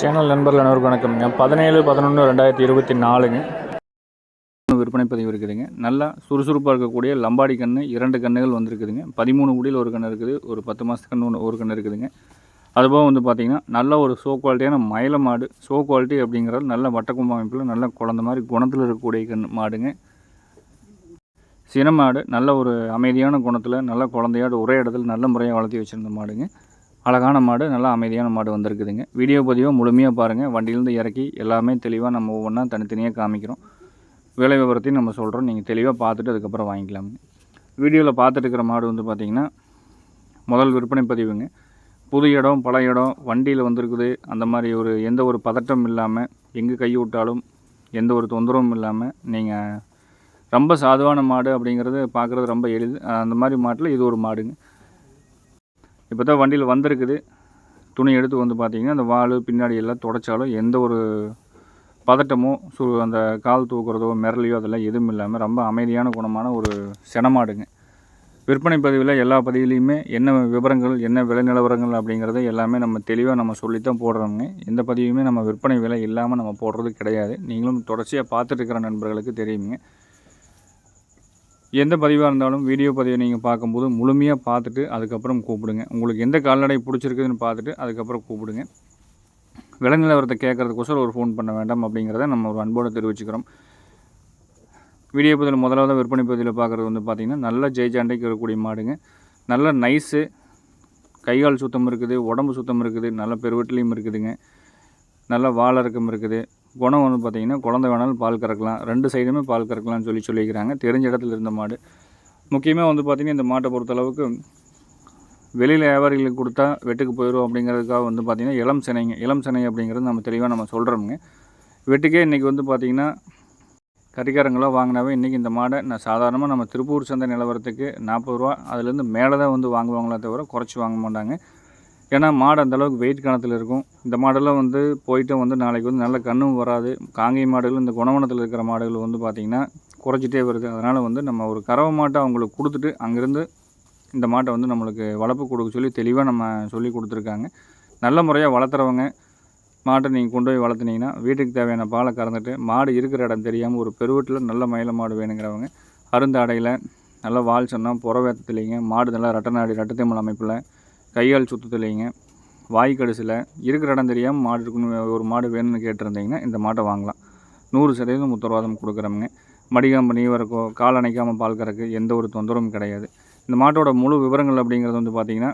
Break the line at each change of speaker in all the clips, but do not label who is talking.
Channel நண்பர்கள் அனைவருக்கும் வணக்கம்ங்க பதினேழு பதினொன்று ரெண்டாயிரத்தி இருபத்தி நாலுங்க. விற்பனை பதிவு இருக்குதுங்க. நல்லா சுறுசுறுப்பாக இருக்கக்கூடிய லம்பாடி கன்று இரண்டு கன்றுகள் வந்திருக்குதுங்க. பதிமூணு குடியில் ஒரு கன்று இருக்குது. ஒரு பத்து மாதத்துக்கு கன்று ஒன்று ஒரு கன்று இருக்குதுங்க. அதுபோக வந்து பார்த்திங்கன்னா நல்ல ஒரு ஷோ குவாலிட்டியான மயில மாடு ஷோ குவாலிட்டி அப்படிங்கிறது நல்ல வட்டக்கும்ப அமைப்பில் நல்ல குழந்த மாதிரி குணத்தில் இருக்கக்கூடிய கன்று மாடுங்க. சின மாடு நல்ல ஒரு அமைதியான குணத்தில் நல்ல குழந்தையோட ஒரே இடத்துல நல்ல முறையாக வளர்த்தி வச்சுருந்த மாடுங்க. அழகான மாடு நல்லா அமைதியான மாடு வந்திருக்குதுங்க. வீடியோ பதிவை முழுமையாக பாருங்கள் வண்டியிலேருந்து இறக்கி எல்லாமே தெளிவாக நம்ம ஒவ்வொன்றா தனித்தனியாக காமிக்கிறோம். விலை விவரத்தையும் நம்ம சொல்கிறோம் நீங்கள் தெளிவாக பார்த்துட்டு அதுக்கப்புறம் வாங்கிக்கலாமுங்க வீடியோவில் பார்த்துட்டு இருக்கிற மாடு வந்து பார்த்திங்கன்னா முதல் விற்பனை பதிவுங்க. புது இடம் பல இடம் வண்டியில் வந்திருக்குது. அந்த மாதிரி ஒரு எந்த ஒரு பதட்டம் இல்லாமல் எங்கே கை விட்டாலும் எந்த ஒரு தொந்தரவும் இல்லாமல் நீங்கள் ரொம்ப சாதுவான மாடு அப்படிங்கிறது பார்க்குறது ரொம்ப எளிது. அந்த மாதிரி மாட்டில் இது ஒரு மாடுங்க. இப்போ தான் வண்டியில் வந்திருக்குது. துணி எடுத்து வந்து பார்த்தீங்கன்னா அந்த வால் பின்னாடி எல்லாம் தொடச்சாலும் எந்த ஒரு பதட்டமோ சு அந்த கால் தூக்குறதோ மிரளியோ அதெல்லாம் எதுவும் இல்லாமல் ரொம்ப அமைதியான குணமான ஒரு செனமாடுங்க. விற்பனை பதிவில் எல்லா பதிவுலேயுமே என்ன விவரங்கள் என்ன விலை நிலவரங்கள் அப்படிங்கிறத எல்லாமே நம்ம தெளிவாக நம்ம சொல்லித்தான் போடுறோங்க எந்த பதிவுமே நம்ம விற்பனை விலை இல்லாமல் நம்ம போடுறது கிடையாது. நீங்களும் தொடர்ச்சியாக பார்த்துட்டு இருக்கிற நண்பர்களுக்கு தெரியுங்க. எந்த பதிவாக இருந்தாலும் வீடியோ பதிவை நீங்கள் பார்க்கும்போது முழுமையாக பார்த்துட்டு அதுக்கப்புறம் கூப்பிடுங்க. உங்களுக்கு எந்த கால்நடை பிடிச்சிருக்குதுன்னு பார்த்துட்டு அதுக்கப்புறம் கூப்பிடுங்க. விலங்கு நிலவரத்தை கேட்குறதுக்கோசரம் ஒரு ஃபோன் பண்ண வேண்டாம் அப்படிங்கிறத நம்ம ஒரு அன்போடு தெரிவிச்சுக்கிறோம். வீடியோ பதிவில் முதலாவது விற்பனை பதிவில் பார்க்குறது வந்து பார்த்திங்கன்னா நல்ல ஜெய்ஜாண்டைக்கு இருக்கக்கூடிய மாடுங்க. நல்ல நைஸு கைகால் சுத்தம் இருக்குது உடம்பு சுத்தம் இருக்குது நல்ல பெருவெட்டிலையும் இருக்குதுங்க. நல்ல வாழறக்கம் இருக்குது. குணம் வந்து பார்த்திங்கன்னா குழந்தை வேணாலும் பால் கறக்கலாம். ரெண்டு சைடுமே பால் கறக்கலாம்னு சொல்லி சொல்லிக்கிறாங்க தெரிஞ்ச இடத்துல இருந்த மாடு. முக்கியமாக வந்து பார்த்திங்கன்னா இந்த மாட்டை பொறுத்தளவுக்கு வெளியில் வியாபாரிகளுக்கு கொடுத்தா வெட்டுக்கு போயிடும் அப்படிங்கிறதுக்காக வந்து பார்த்திங்கன்னா இளம் சினைங்க இளம் சினை அப்படிங்கிறது நம்ம தெளிவாக நம்ம சொல்கிறோமுங்க வெட்டுக்கே இன்றைக்கி வந்து பார்த்திங்கன்னா கறிக்காரங்களாம் வாங்கினாவே இன்றைக்கி இந்த மாடை நான் சாதாரணமாக நம்ம திருப்பூர் சந்தை நிலவரத்துக்கு நாற்பது ரூபா அதுலேருந்து மேலே தான் வந்து வாங்குவாங்களே தவிர குறைச்சி வாங்க மாட்டாங்க. ஏன்னா மாடு அந்தளவுக்கு வெயிட் கணத்தில் இருக்கும். இந்த மாடெல்லாம் வந்து போயிட்டு வந்து நாளைக்கு வந்து நல்ல கண்ணும் வராது. காங்கை மாடுகள் இந்த குணவனத்தில் இருக்கிற மாடுகள் வந்து பார்த்திங்கன்னா குறைச்சிட்டே வருது. அதனால் வந்து நம்ம ஒரு கறவை மாட்டை அவங்களுக்கு கொடுத்துட்டு அங்கேருந்து இந்த மாட்டை வந்து நம்மளுக்கு வளர்ப்பு கொடுக்க சொல்லி தெளிவாக நம்ம சொல்லி கொடுத்துருக்காங்க. நல்ல முறையாக வளர்த்துறவங்க மாட்டை நீங்கள் கொண்டு போய் வளர்த்துனீங்கன்னா வீட்டுக்கு தேவையான பாலை கறந்துட்டு மாடு இருக்கிற இடம் தெரியாமல் ஒரு பெருவீட்டில் நல்ல மயில மாடு வேணுங்கிறவங்க அருந்தாடையில் நல்லா வால் சொன்னால் புறவேத்தத்துலேங்க மாடு நல்லா ரட்டநாடி ரட்டத்தைமல் அமைப்பில் கையால் சுத்தத்துலைங்க வாய் கடைசியில் இருக்கிற இடம் தெரியாமல் மாடு இருக்குன்னு ஒரு மாடு வேணும்னு கேட்டிருந்தீங்கன்னா இந்த மாட்டை வாங்கலாம். நூறு சதவீதம் உத்தரவாதம் கொடுக்குறோமுங்க. மடிகாம்பு நீவரக்கோ கால் அணைக்காமல் பால் கறக்கு எந்த ஒரு தொந்தரவும் கிடையாது. இந்த மாட்டோட முழு விவரங்கள் அப்படிங்கிறது வந்து பார்த்திங்கன்னா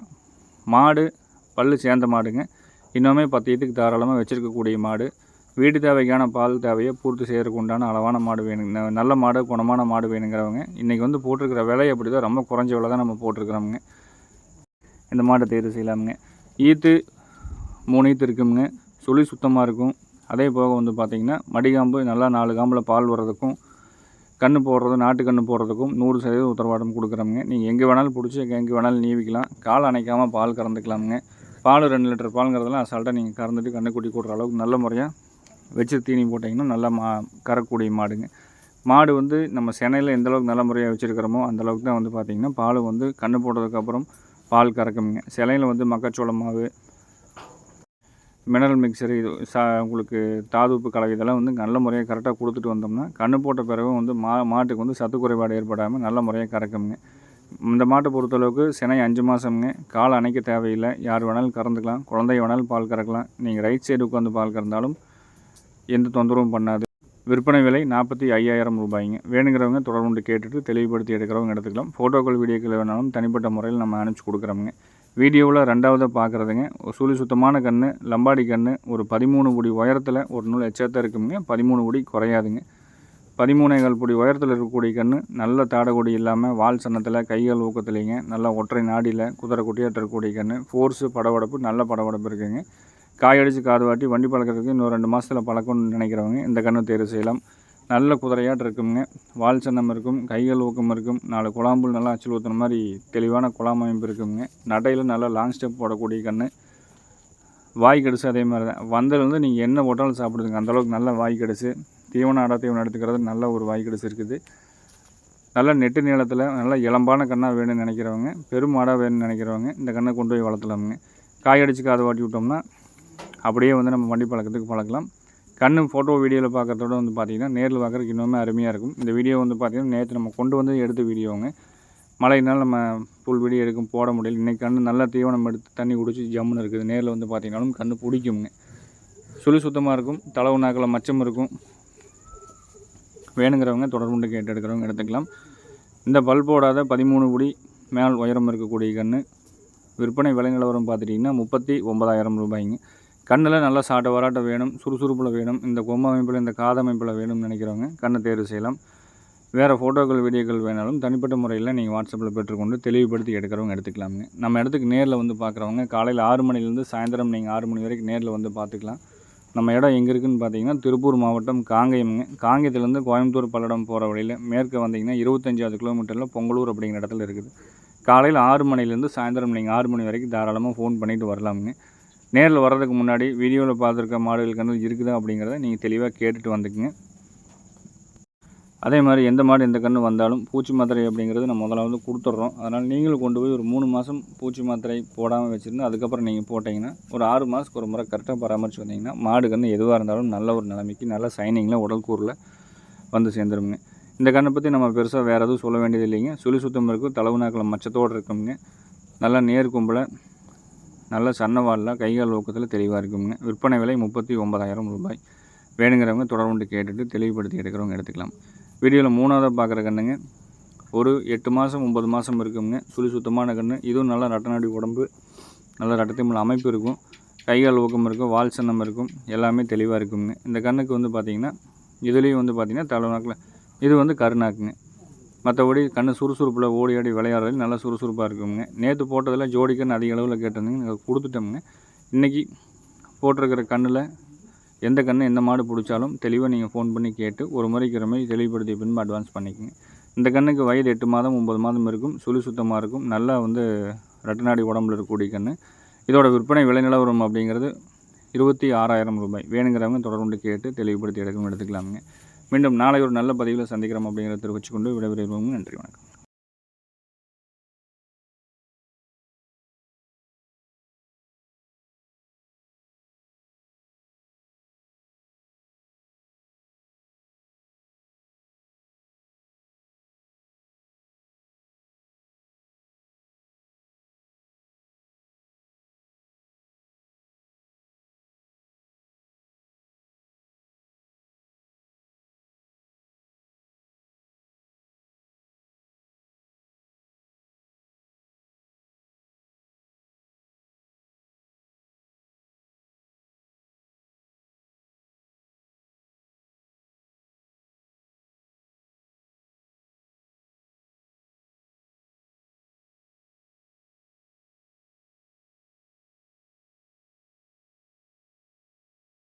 மாடு பல் சேர்ந்த மாடுங்க. இன்னுமே பத்து இதுக்கு தாராளமாக வச்சுருக்கக்கூடிய மாடு. வீட்டு தேவைக்கான பால் தேவையை பூர்த்தி செய்கிறதுக்கு உண்டான அளவான மாடு வேணும். ந- நல்ல மாடு குணமான மாடு வேணுங்கிறவங்க இன்றைக்கி வந்து போட்டிருக்கிற விலை அப்படி தான் ரொம்ப குறைஞ்ச விலை தான் நம்ம போட்டிருக்கிறோமுங்க. இந்த மாட்டை தேர்வு செய்யலாமுங்க. ஈத்து மூணு ஈத்து இருக்குங்க சுழி சுத்தமாக இருக்கும். அதே போக வந்து பார்த்திங்கன்னா மடிகாம்பு நல்லா நாலு காம்பில் பால் வர்றதுக்கும் கன்று போடுறது நாட்டு கன்று போடுறதுக்கும் நூறு சதவீதம் உத்தரவாதம் கொடுக்குறோமுங்க. நீங்கள் எங்கே வேணாலும் பிடிச்சி எங்கே வேணாலும் நீவிக்கலாம். கால் அணைக்காமல் பால் கறந்துக்கலாமுங்க. பால் ரெண்டு லிட்டர் பாலுங்கிறதெல்லாம் அசால்ட்டாக நீங்கள் கறந்துட்டு கண்ணுக்குட்டி கூடுற அளவுக்கு நல்ல முறையாக வச்சு தீனி போட்டிங்கன்னா நல்லா மா கறக்கூடிய மாடுங்க. மாடு வந்து நம்ம சென்னையில் எந்த அளவுக்கு நல்ல முறையாக வச்சுருக்கிறோமோ அந்த அளவுக்கு தான் வந்து பார்த்திங்கன்னா பால் வந்து கன்று போட்டதுக்கப்புறம் பால் கறக்குங்க சிலையில் வந்து மக்காச்சோள மாவு மினரல் மிக்சர் இது சா உங்களுக்கு தாதுப்பு கலவை இதெல்லாம் வந்து நல்ல முறையாக கரெக்டாக கொடுத்துட்டு வந்தோம்னா கண்ணு போட்ட பிறகு வந்து மா மாட்டுக்கு வந்து சத்து குறைபாடு ஏற்படாமல் நல்ல முறையாக கறக்குங்க. இந்த மாட்டை பொறுத்தளவுக்கு சினை அஞ்சு மாதம்ங்க கால் அணைக்க தேவையில்லை. யார் வேணாலும் கறந்துக்கலாம். குழந்தை வேணாலும் பால் கறக்கலாம். நீங்கள் ரைட் சைடு உட்காந்து பால் கறந்தாலும் எந்த தொந்தரவும் பண்ணாது. விற்பனை விலை நாற்பத்தி ஐயாயிரம் ரூபாய்ங்க. வேணுங்கிறவங்க தொடர்பு கேட்டுட்டு தெளிவுபடுத்தி எடுக்கிறவங்க எடுத்துக்கலாம். ஃபோட்டோக்கள் வீடியோக்கள் வேணாலும் தனிப்பட்ட முறையில் நம்ம அனுப்பிச்சி கொடுக்குறோங்க வீடியோவில் ரெண்டாவதாக பார்க்குறதுங்க ஒரு சுழி சுத்தமான கன்று லம்பாடி கன்று ஒரு பதிமூணு பொடி உயரத்தில் ஒரு நூல் எச்சத்தை இருக்குங்க. பதிமூணு பொடி குறையாதுங்க. பதிமூணேகால் பொடி உயரத்தில் இருக்கக்கூடிய கன்று நல்ல தாடகுடி இல்லாமல் வால் சன்னத்தில் கைகள் ஊக்கத்துலேங்க நல்லா ஒற்றை நாடியில் குதிரை குட்டியாட்ட இருக்கக்கூடிய கன்று ஃபோர்ஸு படவடப்பு நல்ல படவடப்பு இருக்குங்க. காயடிச்சு காது வாட்டி வண்டி பழக்கிறதுக்கு இன்னும் ரெண்டு மாதத்தில் பழக்கணும்னு நினைக்கிறவங்க இந்த கன்று தேர்வு செய்யலாம். நல்ல குதிரையாட்டு இருக்குங்க. வால் சன்னம் இருக்கும் கைகள் ஊக்கம் இருக்கும் நாலு குழாம்புல் நல்லா அச்சில் ஊற்றுன மாதிரி தெளிவான குழாம் அமைப்பு இருக்குங்க. நடையில் நல்லா லாங் ஸ்டெப் போடக்கூடிய கன்று வாய் கடிச்சு அதே மாதிரி தான். வந்ததுலேருந்து நீங்கள் என்ன போட்டாலும் சாப்பிடுதுங்க. அந்தளவுக்கு நல்ல வாய் கடிச்சு தீவன அடை தீவனம் எடுத்துக்கிறது நல்ல ஒரு வாய் கடிச்சு இருக்குது. நல்ல நெட்டு நீளத்தில் நல்ல இளம்பான கண்ணாக வேணும்னு நினைக்கிறவங்க பெரும் மாடாக வேணும்னு நினைக்கிறவங்க இந்த கண்ணை கொண்டு போய் வளர்த்தலாமுங்க. காய் அடிச்சு காதை வாட்டி விட்டோம்னா அப்படியே வந்து நம்ம வண்டி பழக்கத்துக்கு பழக்கலாம். கண்ணு ஃபோட்டோ வீடியோவில் பார்க்குறதோட வந்து பார்த்திங்கன்னா நேரில் பார்க்குறதுக்கு இன்னுமே அருமையாக இருக்கும். இந்த வீடியோ வந்து பார்த்திங்கன்னா நேற்று நம்ம கொண்டு வந்து எடுத்த வீடியோங்க மழையினால் நம்ம புல் வீடியோ எடுக்கும் போட முடியல. இன்றைக்கி கண்ணு நல்லா தீவனம் எடுத்து தண்ணி குடிச்சு ஜம்முன்னு இருக்குது. நேரில் வந்து பார்த்திங்கனாலும் கண்ணு பிடிக்குங்க. சுழி சுத்தமாக இருக்கும். தளவு நாக்கில் மச்சம் இருக்கும். வேணுங்கிறவங்க தொடர்புண்டு கேட்டு எடுக்கிறவங்க எடுத்துக்கலாம். இந்த பல் போடாத பதிமூணு குடி மேல் உயரம் இருக்கக்கூடிய கன்று விற்பனை விலை நிலவரம் பார்த்துட்டிங்கன்னா முப்பத்தி ஒன்பதாயிரம் ரூபாய்ங்க. கண்ணில் நல்லா சாட்ட வராட்ட வேணும் சுறுசுறுப்பில் வேணும் இந்த கொம்பு அமைப்பில் இந்த காத அமைப்பில் வேணும்னு நினைக்கிறவங்க கண்ணை தேர்வு செய்யலாம். வேறு ஃபோட்டோக்கள் வீடியோக்கள் வேணாலும் தனிப்பட்ட முறையில் நீங்கள் வாட்ஸ்அப்பில் பெற்றுக்கொண்டு தெளிவுபடுத்தி எடுக்கிறவங்க எடுத்துக்கலாமுங்க. நம்ம இடத்துக்கு நேரில் வந்து பார்க்குறவங்க காலையில் ஆறு மணிலேருந்து சாயந்தரம் நீங்கள் ஆறு மணி வரைக்கும் நேரில் வந்து பார்த்துக்கலாம் நம்ம இடம் எங்கே இருக்குதுன்னு பார்த்தீங்கன்னா திருப்பூர் மாவட்டம் காங்கயம்ங்க. காங்கயத்துலேருந்து கோயம்புத்தூர் பல்லடம் போகிற வழியில் மேற்கு வந்தீங்கன்னா இருபத்தஞ்சாவது கிலோமீட்டரில் பொங்கலூர் அப்படிங்கிற இடத்துல இருக்குது. காலையில் ஆறு மணிலேருந்து சாயந்தரம் நீங்கள் ஆறு மணி வரைக்கும் தாராளமாக ஃபோன் பண்ணிவிட்டு வரலாமுங்க. நேரில் வர்றதுக்கு முன்னாடி வீடியோவில் பார்த்துருக்க மாடுகள் கன்று இருக்குதா அப்படிங்கிறத நீங்கள் தெளிவாக கேட்டுட்டு வந்துக்குங்க. அதே மாதிரி எந்த மாடு எந்த கன்று வந்தாலும் பூச்சி மாத்திரை அப்படிங்கிறது நம்ம முதல்ல வந்து கொடுத்துட்றோம். அதனால் நீங்களும் கொண்டு போய் ஒரு மூணு மாதம் பூச்சி மாத்திரை போடாமல் வச்சுருந்து அதுக்கப்புறம் நீங்கள் போட்டிங்கன்னா ஒரு ஆறு மாதத்துக்கு ஒரு முறை கரெக்டாக பராமரித்து வந்தீங்கன்னா மாடு கன்று எதுவாக இருந்தாலும் நல்ல ஒரு நிலைமைக்கு நல்ல சைனிங்கில் உடல் கூறில் வந்து சேர்ந்துருங்க. இந்த கண்ணை பற்றி நம்ம பெருசாக வேறு எதுவும் சொல்ல வேண்டியது இல்லைங்க. சுழி சுத்தம் இருக்கும் தளவு நாக்கில் மச்சத்தோடு இருக்குங்க. நல்லா நேர் கும்பலை நல்ல சன்னவாலில் கைகால் ஊக்கத்தில் தெளிவாக இருக்குங்க விற்பனை விலை முப்பத்தி ஒன்பதாயிரம் ரூபாய். வேணுங்கிறவங்க தொடர்புண்டு கேட்டுட்டு தெளிவுபடுத்தி எடுக்கிறவங்க எடுத்துக்கலாம். வீடியோவில் மூணாவதாக பார்க்குற கண்ணுங்க. ஒரு எட்டு மாதம் ஒம்பது மாதம் இருக்குங்க துளி சுத்தமான கன்று இதுவும் நல்லா ரட்டநாடி உடம்பு. நல்ல ரட்டத்திமல் அமைப்பு இருக்கும். கைகால் ஊக்கம் இருக்கும் வால் சன்னம் இருக்கும். எல்லாமே தெளிவாக இருக்குங்க இந்த கண்ணுக்கு வந்து பார்த்திங்கன்னா இதுலேயும் வந்து பார்த்திங்கன்னா தலைநாக்கில் இது வந்து கருநாக்குங்க. மற்றபடி கண்ணு சுறுசுறுப்பில் ஓடி ஆடி விளையாடுறது நல்லா சுறுசுறுப்பாக இருக்குங்க நேற்று போட்டதில் ஜோடிக்கன்று அதிக அளவில் கேட்டிருந்தீங்க நாங்கள் கொடுத்துட்டோம்ங்க. இன்றைக்கி போட்டிருக்கிற கண்ணில் எந்த கன்று எந்த மாடு பிடிச்சாலும் தெளிவாக நீங்கள் ஃபோன் பண்ணி கேட்டு ஒரு முறைக்கிற மாதிரி தெளிவுபடுத்திய பின்பு அட்வான்ஸ் பண்ணிக்கோங்க. இந்த கண்ணுக்கு வயது எட்டு மாதம் ஒம்பது மாதம் இருக்கும் சுழி சுத்தமாக இருக்கும் நல்லா வந்து ரெட்டநாடி உடம்புல இருக்கக்கூடிய கன்று இதோட விற்பனை விலை நிலவரம் அப்படிங்கிறது இருபத்தி ஆறாயிரம் ரூபாய். வேணுங்கிறவங்க தொடர்பு கேட்டு தெளிவுபடுத்தி எடுக்கணும் எடுத்துக்கலாமுங்க. மீண்டும் நாளை ஒரு நல்ல பதிவில் சந்திக்கிறோம் அப்படிங்கிறத தெரிவிச்சுக்கொண்டு விடைபெறுவோம் நன்றி வணக்கம்.